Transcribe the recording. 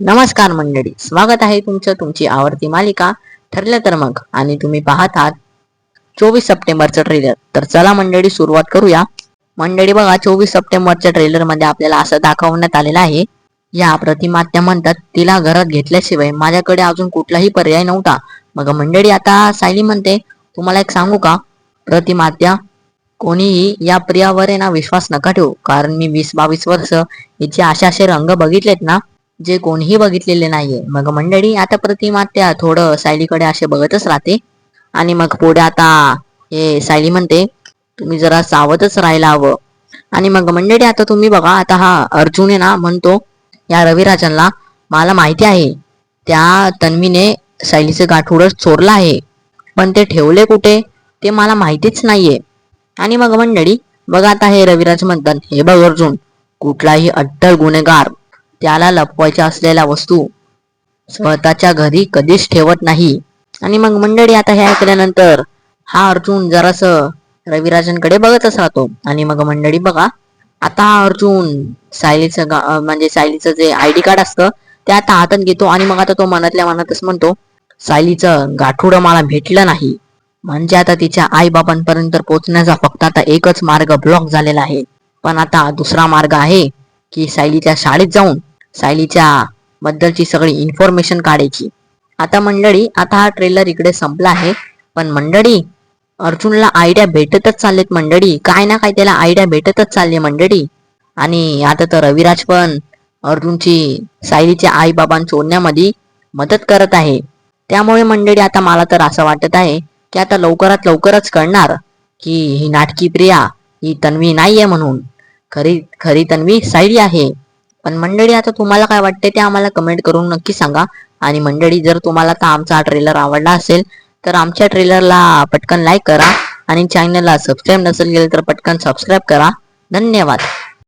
नमस्कार मंडळी. स्वागत आहे तुमचं तुमची आवडती मालिका ठरलं तर मग. आणि तुम्ही पाहत आहात चोवीस सप्टेंबरचं ट्रेलर तर चला मंडळी सुरुवात करूया. मंडळी बघा चोवीस सप्टेंबरच्या ट्रेलरमध्ये आपल्याला असं दाखवण्यात आलेलं आहे. या प्रतिमात्या म्हणतात तिला घरात घेतल्याशिवाय माझ्याकडे अजून कुठलाही पर्याय नव्हता. मग मंडळी आता सायली म्हणते तुम्हाला एक सांगू का? प्रतिमात्या कोणीही या प्रियावर ना विश्वास नका ठेवू. कारण मी वीस बावीस वर्ष हिचे असे असे रंग बघितलेत ना जे कोणीही बघितलेले नाहीये. मग मंडळी आता प्रतिमा त्या थोडं सायलीकडे असे बघतच राहते. आणि मग पुढे आता हे सायली म्हणते तुम्ही जरा सावधच राहायला हवं. आणि मग मंडळी आता तुम्ही बघा आता हा अर्जुन आहे ना म्हणतो या रविराजनला मला माहिती आहे त्या तन्वीने सायलीचं गाठोडं चोरलं आहे. पण ते ठेवले कुठे? ते मला माहितीच नाहीये. आणि मग मंडळी बघा आता हे रविराज म्हणतात हे बघ अर्जुन कुठलाही अट्टल गुन्हेगार त्याला लपवायच्या असलेल्या वस्तू स्वतःच्या घरी कधीच ठेवत नाही. आणि मग मंडळी आता हे ऐकल्यानंतर हा अर्जुन जरास रविराजांकडे बघतच राहतो. आणि मग मंडळी बघा आता हा अर्जुन सायलीचं म्हणजे सायलीचं जे आय डी कार्ड असतं ते आता हातात घेतो. आणि मग आता तो मनातल्या मनातच म्हणतो सायलीचं गाठोडं मला भेटलं नाही. म्हणजे आता तिच्या आई बाबांपर्यंत पोहोचण्याचा फक्त आता एकच मार्ग ब्लॉक झालेला आहे. पण आता दुसरा मार्ग आहे की सायलीच्या शाळेत जाऊन सायलीच्या बद्दलची सगळी इन्फॉर्मेशन काढायची. आता मंडळी आता हा ट्रेलर इकडे संपला आहे. पण मंडळी अर्जुनला आयडिया भेटतच चाललेत मंडळी. काय ना काय त्याला आयडिया भेटतच चालली मंडळी. आणि आता तर रविराज पण अर्जुनची सायलीच्या आई बाबां शोधण्यामध्ये मदत करत आहे. त्यामुळे मंडळी आता मला तर असं वाटत आहे की आता लवकरात लवकरच कळणार की ही नाटकी प्रिया ही तन्वी नाहीये म्हणून. खरी खरी तन्वी सायली आहे. पण मंडळी आता तुम्हाला काय वाटते ते आम्हाला कमेंट करून नक्की सांगा. आणि मंडळी जर तुम्हाला आता आमचा ट्रेलर आवडला असेल तर आमच्या ट्रेलरला पटकन लाईक करा. आणि चॅनलला सबस्क्राईब नसेल गेलं तर पटकन सबस्क्राईब करा. धन्यवाद.